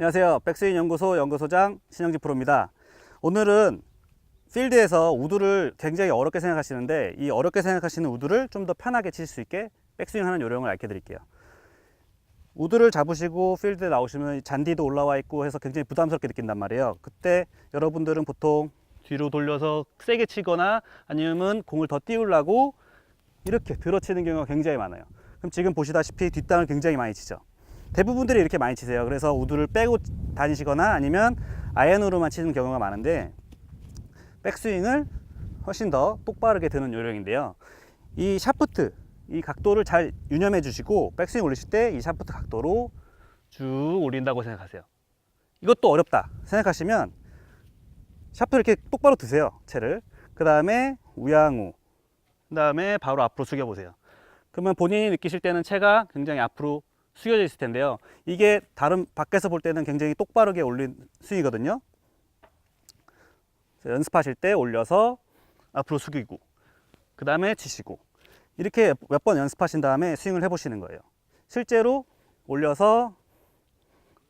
안녕하세요. 백스윙 연구소 연구소장 신영진 프로입니다. 오늘은 필드에서 우드를 굉장히 어렵게 생각하시는데 이 어렵게 생각하시는 우드를 좀 더 편하게 칠 수 있게 백스윙 하는 요령을 알려 드릴게요. 우드를 잡으시고 필드에 나오시면 이 잔디도 올라와 있고 해서 굉장히 부담스럽게 느낀단 말이에요. 그때 여러분들은 보통 뒤로 돌려서 세게 치거나 아니면 공을 더 띄우려고 이렇게 들어치는 경우가 굉장히 많아요. 그럼 지금 보시다시피 뒷땅을 굉장히 많이 치죠. 대부분들이 이렇게 많이 치세요. 그래서 우드를 빼고 다니시거나 아니면 아이언으로만 치는 경우가 많은데 백스윙을 훨씬 더 똑바르게 드는 요령인데요. 이 샤프트, 이 각도를 잘 유념해 주시고 백스윙 올리실 때 이 샤프트 각도로 쭉 올린다고 생각하세요. 이것도 어렵다 생각하시면 샤프트 이렇게 똑바로 드세요. 채를. 그 다음에 우양우. 그 다음에 바로 앞으로 숙여보세요. 그러면 본인이 느끼실 때는 채가 굉장히 앞으로 숙여져 있을 텐데요. 이게 다른 밖에서 볼 때는 굉장히 똑바르게 올린 스윙이거든요. 연습하실 때 올려서 앞으로 숙이고 그 다음에 치시고 이렇게 몇 번 연습하신 다음에 스윙을 해보시는 거예요. 실제로 올려서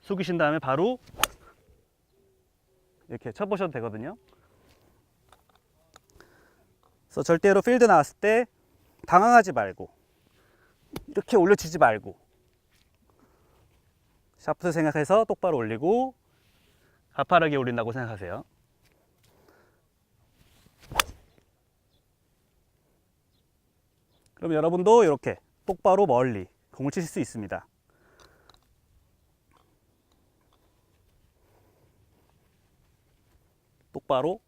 숙이신 다음에 바로 이렇게 쳐보셔도 되거든요. 그래서 절대로 필드 나왔을 때 당황하지 말고 이렇게 올려치지 말고 샤프트 생각해서 똑바로 올리고 가파르게 올린다고 생각하세요. 그럼 여러분도 이렇게 똑바로 멀리 공을 치실 수 있습니다. 똑바로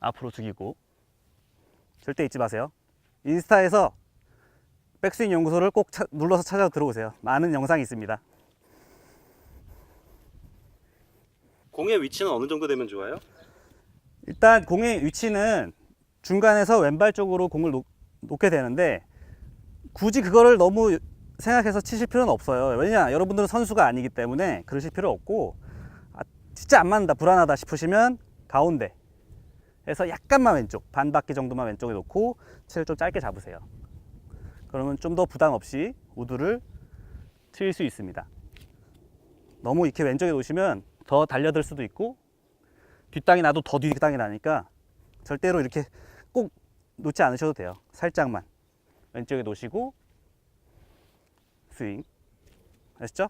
앞으로 숙이고 절대 잊지 마세요. 인스타에서 백스윙 연구소를 꼭 차- 눌러서 찾아 들어오세요. 많은 영상이 있습니다. 공의 위치는 어느 정도 되면 좋아요? 일단 공의 위치는 중간에서 왼발 쪽으로 공을 놓, 놓게 되는데 굳이 그거를 너무 생각해서 치실 필요는 없어요. 왜냐 여러분들은 선수가 아니기 때문에 그러실 필요 없고 아, 진짜 안 맞는다 불안하다 싶으시면 가운데 에서 약간만 왼쪽 반 바퀴 정도만 왼쪽에 놓고 채를 좀 짧게 잡으세요. 그러면 좀 더 부담 없이 우드를 칠수 있습니다. 너무 이렇게 왼쪽에 놓으시면 더 달려들 수도 있고 뒷땅이 나도 더 뒷땅이 나니까 절대로 이렇게 꼭 놓지 않으셔도 돼요. 살짝만 왼쪽에 놓으시고 스윙 아셨죠?